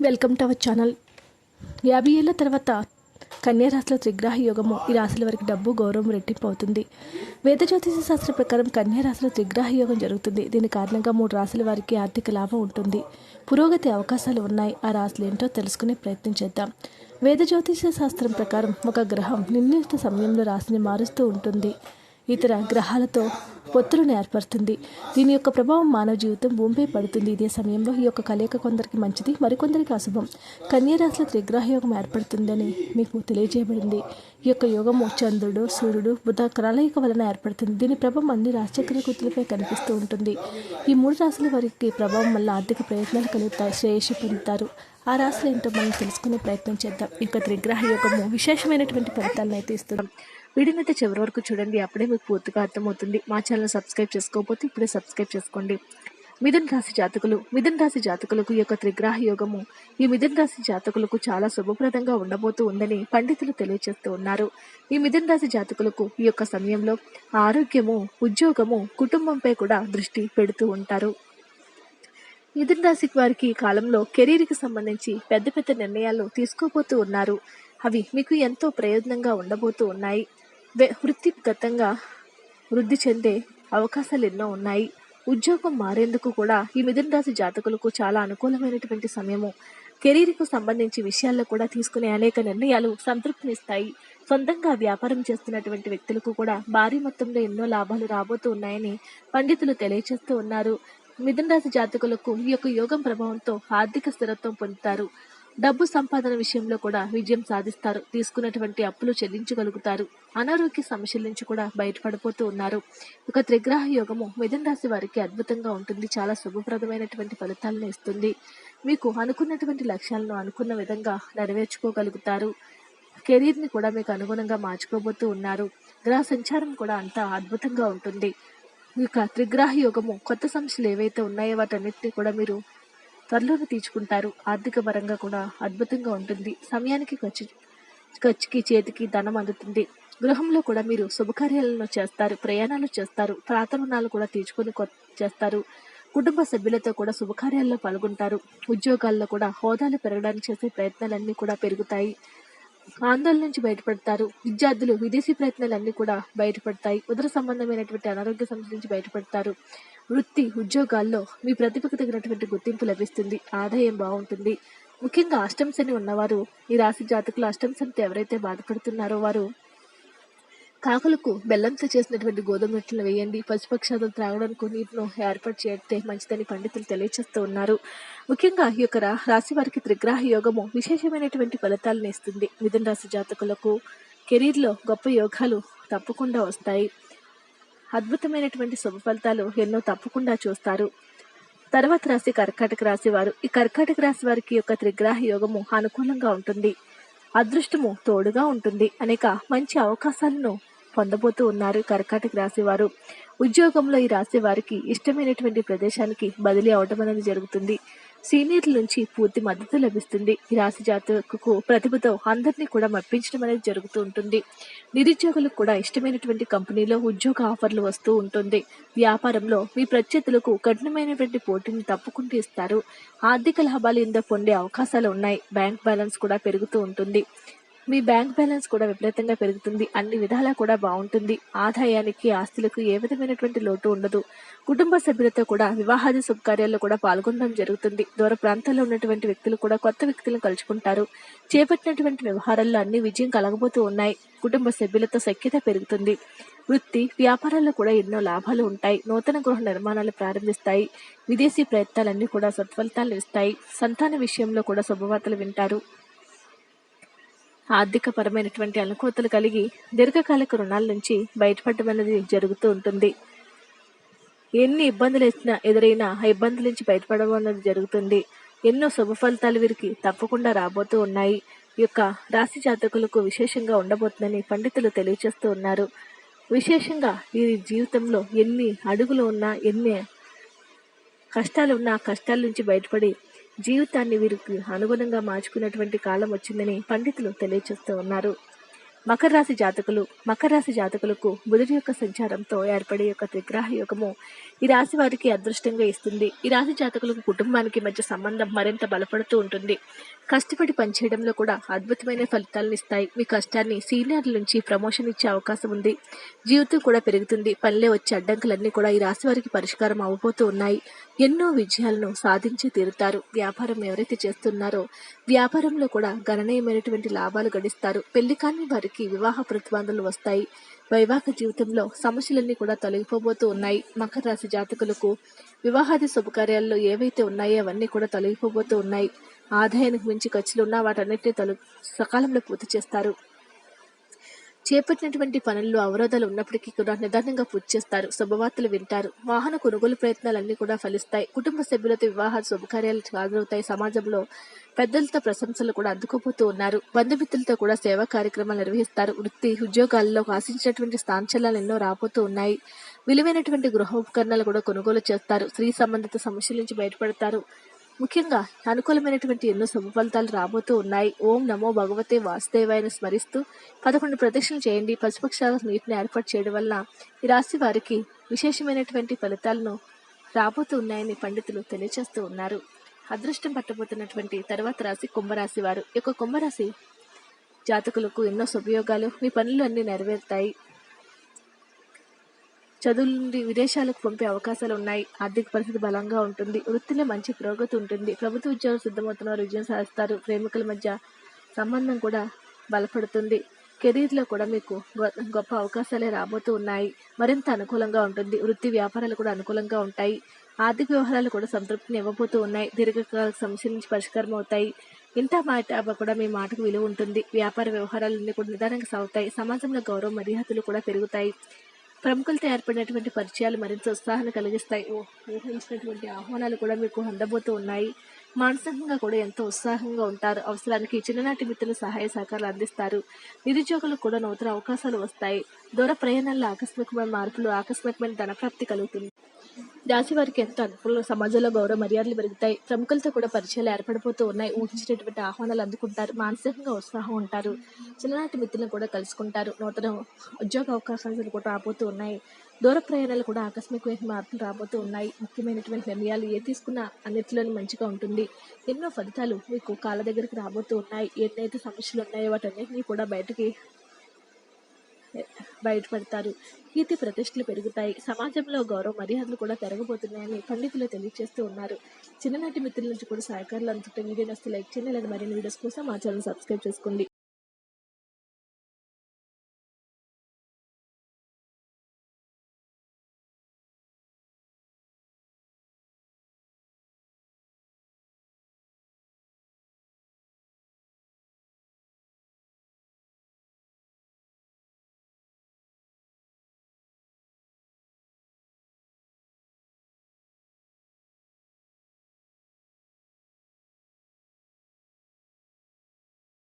Welcome to our channel. యాభై ఏళ్ళ తర్వాత కన్యా రాశిలో త్రిగ్రాహ యోగము ఈ రాశుల వారికి డబ్బు గౌరవం రెట్టింపు అవుతుంది. వేద జ్యోతిష శాస్త్ర ప్రకారం కన్యా రాశిలో త్రిగ్రాహ యోగం జరుగుతుంది. దీని కారణంగా మూడు రాశుల వారికి ఆర్థిక లాభం ఉంటుంది. పురోగతి అవకాశాలు ఉన్నాయి. ఆ రాశులు ఏంటో తెలుసుకునే ప్రయత్నం చేద్దాం. వేద జ్యోతిష శాస్త్రం ప్రకారం ఒక గ్రహం నిర్ణీత సమయంలో రాశిని మారుస్తూ ఉంటుంది. ఇతర గ్రహాలతో పొత్తులను ఏర్పడుతుంది దీని యొక్క ప్రభావం మానవ జీవితం భూమిపై పడుతుంది. ఇదే సమయంలో ఈ యొక్క కలయిక కొందరికి మంచిది మరికొందరికి అశుభం. కన్యారాశిలో త్రిగ్రహ యోగం ఏర్పడుతుందని మీకు తెలియజేయబడింది. ఈ యొక్క యోగము చంద్రుడు సూర్యుడు బుధ కలయిక వలన ఏర్పడుతుంది. దీని ప్రభావం అన్ని రాశిచక్ర కృతులపై కనిపిస్తూ ఉంటుంది. ఈ మూడు రాశుల వారికి ప్రభావం వల్ల ఆర్థిక ప్రయత్నాలు కలుగుతాయి శ్రేయస్సు పొందుతారు. ఆ రాశులు ఏంటో మనం తెలుసుకునే ప్రయత్నం చేద్దాం. ఈ యొక్క త్రిగ్రహ యోగము విశేషమైనటువంటి ఫలితాలను అయితే ఇస్తున్నాం వీడియోని అయితే చివరి వరకు చూడండి. అప్పుడే మీకు పూర్తిగా అర్థమవుతుంది. మా ఛానల్ సబ్స్క్రైబ్ చేసుకోకపోతే ఇప్పుడే సబ్స్క్రైబ్ చేసుకోండి. మిథున్ రాశి జాతకులు. మిథున్ రాశి జాతకులకు ఈ యొక్క త్రిగ్రహ యోగము ఈ మిథున్ రాశి జాతకులకు చాలా శుభప్రదంగా ఉండబోతూ ఉందని పండితులు తెలియజేస్తూ ఉన్నారు. ఈ మిథున్ రాశి జాతకులకు ఈ యొక్క సమయంలో ఆరోగ్యము ఉద్యోగము కుటుంబంపై కూడా దృష్టి పెడుతూ ఉంటారు. మిథున్ రాశి వారికి ఈ కాలంలో కెరీర్కి సంబంధించి పెద్ద పెద్ద నిర్ణయాలు తీసుకోబోతూ ఉన్నారు. అవి మీకు ఎంతో ప్రయోజనంగా ఉండబోతూ ఉన్నాయి. వృత్తిగతంగా వృద్ధి చెందే అవకాశాలు ఎన్నో ఉన్నాయి. ఉద్యోగం మారేందుకు కూడా ఈ మిథున రాశి జాతకులకు చాలా అనుకూలమైనటువంటి సమయము. కెరీర్కు సంబంధించి విషయాల్లో కూడా తీసుకునే అనేక నిర్ణయాలు సంతృప్తినిస్తాయి. సొంతంగా వ్యాపారం చేస్తున్నటువంటి వ్యక్తులకు కూడా భారీ మొత్తంలో ఎన్నో లాభాలు రాబోతూ ఉన్నాయని పండితులు తెలియజేస్తూ ఉన్నారు. మిథున రాశి జాతకులకు ఈ యొక్క యోగం ప్రభావంతో ఆర్థిక స్థిరత్వం పొందుతారు. డబ్బు సంపాదన విషయంలో కూడా విజయం సాధిస్తారు. తీసుకున్నటువంటి అప్పులు చెల్లించగలుగుతారు. అనారోగ్య సమస్యల నుంచి కూడా బయటపడిపోతూ ఉన్నారు. ఒక త్రిగ్రహ యోగము మిథున రాశి వారికి అద్భుతంగా ఉంటుంది. చాలా శుభప్రదమైనటువంటి ఫలితాలను ఇస్తుంది. మీకు అనుకున్నటువంటి లక్ష్యాలను అనుకున్న విధంగా నెరవేర్చుకోగలుగుతారు. కెరీర్ని కూడా మీకు అనుగుణంగా మార్చుకోబోతూ ఉన్నారు. గ్రహ సంచారం కూడా అంతా అద్భుతంగా ఉంటుంది. ఇక త్రిగ్రాహ యోగము కొత్త సమస్యలు ఏవైతే ఉన్నాయో వాటన్నిటిని కూడా మీరు త్వరలోనే తీర్చుకుంటారు. ఆర్థిక పరంగా కూడా అద్భుతంగా ఉంటుంది. సమయానికి ఖర్చు ఖర్చుకి చేతికి ధనం అందుతుంది. గృహంలో కూడా మీరు శుభకార్యాలను చేస్తారు ప్రయాణాలు చేస్తారు ప్రార్థనలు కూడా తీర్చుకొని చేస్తారు. కుటుంబ సభ్యులతో కూడా శుభకార్యాల్లో పాల్గొంటారు. ఉద్యోగాల్లో కూడా హోదాలు పెరగడానికి చేసే ప్రయత్నాలన్నీ కూడా పెరుగుతాయి. ఆందోళన నుంచి బయటపడతారు. విద్యార్థులు విదేశీ ప్రయత్నాలన్నీ కూడా బయటపడతాయి. ఉదర సంబంధమైనటువంటి అనారోగ్య సమస్య నుంచి బయటపడతారు. వృత్తి ఉద్యోగాల్లో మీ ప్రతిభకు తగినటువంటి గుర్తింపు లభిస్తుంది ఆదాయం బాగుంటుంది. ముఖ్యంగా అష్టం శని ఉన్నవారు ఈ రాశి జాతకులు అష్టం శనితో ఎవరైతే బాధపడుతున్నారో వారు కాకులకు బెల్లంతో చేసినటువంటి గోధుమ రొట్టెలు వేయండి. పశుపక్షాదులు త్రాగడానికి నీటిను ఏర్పాటు చేస్తే మంచిదని పండితులు తెలియజేస్తూ ఉన్నారు. ముఖ్యంగా ఈ యొక్క రాశి వారికి త్రిగ్రహ యోగము విశేషమైనటువంటి ఫలితాలను ఇస్తుంది. మిథున రాశి జాతకులకు కెరీర్లో గొప్ప యోగాలు తప్పకుండా వస్తాయి. అద్భుతమైనటువంటి శుభ ఫలితాలు ఎన్నో తప్పకుండా చూస్తారు. తర్వాత రాశి కర్కాటక రాశి వారు. ఈ కర్కాటక రాశి వారికి యొక్క త్రిగ్రహ యోగము అనుకూలంగా ఉంటుంది. అదృష్టము తోడుగా ఉంటుంది. అనేక మంచి అవకాశాలను పొందబోతూ ఉన్నారు కర్కాటక రాశి వారు. ఉద్యోగంలో ఈ రాశి వారికి ఇష్టమైనటువంటి ప్రదేశానికి బదిలీ అవడం అనేది జరుగుతుంది. సీనియర్ల నుంచి పూర్తి మద్దతు లభిస్తుంది. ఈ రాశి జాతకు ప్రతిభతో అందరినీ కూడా మప్పించడం అనేది జరుగుతూ ఉంటుంది. నిరుద్యోగులకు కూడా ఇష్టమైనటువంటి కంపెనీలో ఉద్యోగ ఆఫర్లు వస్తూ ఉంటుంది. వ్యాపారంలో మీ ప్రత్యర్థులకు కఠినమైనటువంటి పోటీని తప్పుకుంటూ ఇస్తారు. ఆర్థిక లాభాలు ఇందో పొందే అవకాశాలు ఉన్నాయి. బ్యాంక్ బ్యాలెన్స్ కూడా పెరుగుతూ ఉంటుంది. మీ బ్యాంక్ బ్యాలెన్స్ కూడా విపరీతంగా పెరుగుతుంది. అన్ని విధాలా కూడా బాగుంటుంది. ఆదాయానికి ఆస్తులకు ఏ విధమైనటువంటి లోటు ఉండదు. కుటుంబ సభ్యులతో కూడా వివాహాది శుభకార్యాల్లో కూడా పాల్గొనడం జరుగుతుంది. దూర ప్రాంతాల్లో ఉన్నటువంటి వ్యక్తులు కూడా కొత్త వ్యక్తులను కలుసుకుంటారు చేపట్టినటువంటి వ్యవహారాల్లో అన్ని విజయం కలగబోతూ ఉన్నాయి. కుటుంబ సభ్యులతో సఖ్యత పెరుగుతుంది. వృత్తి వ్యాపారాల్లో కూడా ఎన్నో లాభాలు ఉంటాయి. నూతన గృహ నిర్మాణాలు ప్రారంభిస్తాయి. విదేశీ ప్రయత్నాలన్నీ కూడా సత్ఫలితాలు ఇస్తాయి. సంతాన విషయంలో కూడా శుభవార్తలు వింటారు. ఆర్థికపరమైనటువంటి అనుకూతలు అనుకూలతలు కలిగి దీర్ఘకాలిక రుణాల నుంచి బయటపడడం అనేది జరుగుతూ ఉంటుంది. ఎన్ని ఇబ్బందులు వచ్చినా ఎదురైనా ఆ ఇబ్బందుల నుంచి బయటపడడం అనేది జరుగుతుంది. ఎన్నో శుభ ఫలితాలు వీరికి తప్పకుండా రాబోతూ ఉన్నాయి. ఈ యొక్క రాశి జాతకులకు విశేషంగా ఉండబోతుందని పండితులు తెలియజేస్తూ ఉన్నారు. విశేషంగా ఈ జీవితంలో ఎన్ని అడుగులు ఉన్నా ఎన్ని కష్టాలు ఉన్న కష్టాల నుంచి బయటపడి జీవితాన్ని వీరికి అనుగుణంగా మార్చుకున్నటువంటి కాలం వచ్చిందని పండితులు తెలియజేస్తూ ఉన్నారు. మకర రాశి జాతకులు మకర రాశి జాతకులకు బుధుడి యొక్క సంచారంతో ఏర్పడే యొక్క త్రిగ్రహ యోగము ఈ రాశి వారికి అదృష్టంగా ఇస్తుంది. ఈ రాశి జాతకులకు కుటుంబానికి మధ్య సంబంధం మరింత బలపడుతూ ఉంటుంది. కష్టపడి పనిచేయడంలో కూడా అద్భుతమైన ఫలితాలను ఇస్తాయి. మీ కష్టాన్ని సీనియర్ల నుంచి ప్రమోషన్ ఇచ్చే అవకాశం ఉంది. జీవితం కూడా పెరుగుతుంది. పనిలో వచ్చే అడ్డంకులన్నీ కూడా ఈ రాశి వారికి పరిష్కారం అవ్వబోతూ ఉన్నాయి. ఎన్నో విజయాలను సాధించి తీరుతారు. వ్యాపారం ఎవరైతే చేస్తున్నారో వ్యాపారంలో కూడా గణనీయమైనటువంటి లాభాలు గడిస్తారు. పెళ్ళి కాని వారికి వివాహ ప్రతిబంధనలు వస్తాయి. వైవాహిక జీవితంలో సమస్యలన్నీ కూడా తొలగిపోబోతూ ఉన్నాయి. మకర రాశి జాతకులకు వివాహాది శుభకార్యాల్లో ఏవైతే ఉన్నాయో అవన్నీ కూడా తొలగిపోబోతూ ఉన్నాయి. ఆదాయానికి మించి ఖర్చులు ఉన్నా వాటన్నిటిని తొలగి సకాలంలో పూర్తి చేస్తారు. చేపట్టినటువంటి పనుల్లో అవరోధాలు ఉన్నప్పటికీ కూడా నిదానంగా పూర్తి చేస్తారు. శుభవార్తలు వింటారు. వాహన కొనుగోలు ప్రయత్నాలన్నీ కూడా ఫలిస్తాయి. కుటుంబ సభ్యులతో వివాహ శుభకార్యాలు హాజరవుతాయి సమాజంలో పెద్దలతో ప్రశంసలు కూడా అందుకోబోతూ ఉన్నారు. బంధుమిత్రులతో కూడా సేవా కార్యక్రమాలు నిర్వహిస్తారు. వృత్తి ఉద్యోగాల్లో ఆశించినటువంటి స్థానచలాలు ఎన్నో రాబోతూ ఉన్నాయి. విలువైనటువంటి గృహ ఉపకరణాలు కూడా కొనుగోలు చేస్తారు. స్త్రీ సంబంధిత సమస్యల నుంచి బయటపడతారు. ముఖ్యంగా అనుకూలమైనటువంటి ఎన్నో శుభ ఫలితాలు రాబోతూ ఉన్నాయి. ఓం నమో భగవతే వాసుదేవాయను స్మరిస్తూ పదకొండు ప్రదక్షిణలు చేయండి. పశుపక్షాల నీటిని ఏర్పాటు చేయడం వల్ల ఈ రాశి వారికి విశేషమైనటువంటి ఫలితాలను రాబోతూ ఉన్నాయని పండితులు తెలియజేస్తూ ఉన్నారు. అదృష్టం పట్టబోతున్నటువంటి తర్వాత రాశి కుంభరాశి వారు. ఈ యొక్క కుంభరాశి జాతకులకు ఎన్నో సుపయోగాలు మీ పనులు అన్నీ నెరవేరుతాయి. చదువుల నుండి విదేశాలకు పంపే అవకాశాలు ఉన్నాయి. ఆర్థిక పరిస్థితి బలంగా ఉంటుంది. వృత్తిలో మంచి పురోగతి ఉంటుంది. ప్రభుత్వ ఉద్యోగం సిద్ధమవుతున్న విజయం సాధిస్తారు. ప్రేమికుల మధ్య సంబంధం కూడా బలపడుతుంది. కెరీర్లో కూడా మీకు గొప్ప అవకాశాలే రాబోతూ ఉన్నాయి. మరింత అనుకూలంగా ఉంటుంది. వృత్తి వ్యాపారాలు కూడా అనుకూలంగా ఉంటాయి. ఆర్థిక వ్యవహారాలు కూడా సంతృప్తిని ఇవ్వబోతూ ఉన్నాయి. దీర్ఘకాల సమస్యల నుంచి పరిష్కారం అవుతాయి. ఇంత మాట కూడా మీ మాటకు విలువ ఉంటుంది. వ్యాపార వ్యవహారాలన్నీ కూడా నిదానంగా సాగుతాయి. సమాజంలో గౌరవ మర్యాదలు కూడా పెరుగుతాయి. ప్రముఖులతో ఏర్పడినటువంటి పరిచయాలు మరింత ఉత్సాహాన్ని కలిగిస్తాయి. ఊహించినటువంటి ఆహ్వానాలు కూడా మీకు అందబోతూ ఉన్నాయి. మానసికంగా కూడా ఎంతో ఉత్సాహంగా ఉంటారు. అవసరానికి చిన్ననాటి మిత్రులు సహాయ సహకారాలు అందిస్తారు. నిరుద్యోగులకు కూడా నూతన అవకాశాలు వస్తాయి. దూర ప్రయాణాల్లో ఆకస్మికమైన మార్పులు ఆకస్మికమైన ధనప్రాప్తి కలుగుతుంది. రాశి వారికి ఎంతో అనుకూల సమాజంలో గౌరవ మర్యాదలు పెరుగుతాయి. ప్రముఖులతో కూడా పరిచయాలు ఏర్పడిపోతూ ఉన్నాయి. ఊహించినటువంటి ఆహ్వానాలు అందుకుంటారు. మానసికంగా ఉత్సాహం ఉంటారు. చిన్ననాటి మిత్రులను కూడా కలుసుకుంటారు. నూతన ఉద్యోగ అవకాశాలు కూడా రాబోతూ ఉన్నాయి. దూర ప్రయాణాలు కూడా ఆకస్మికమైన మార్పులు రాబోతూ ఉన్నాయి. ముఖ్యమైనటువంటి నిర్ణయాలు ఏ తీసుకున్నా అన్నిటిలోనూ మంచిగా ఉంటుంది. ఎన్నో ఫలితాలు మీకు కాళ్ళ దగ్గరికి రాబోతూ ఉన్నాయి. ఎన్నైతే సమస్యలు ఉన్నాయో వాటన్నిటినీ కూడా బయటకి బయటపడతారు. కీర్తి ప్రతిష్టలు పెరుగుతాయి. సమాజంలో గౌరవ మర్యాదలు కూడా పెరగబోతున్నాయని పండితులు తెలియజేస్తూ ఉన్నారు. చిన్ననాటి మిత్రుల నుంచి కూడా సహకారాలు అందుతుంటే వీడియో నస్తే లైక్ చేయండి. లేదా మరిన్ని వీడియోస్ కోసం మా ఛానల్ సబ్స్క్రైబ్ చేసుకోండి.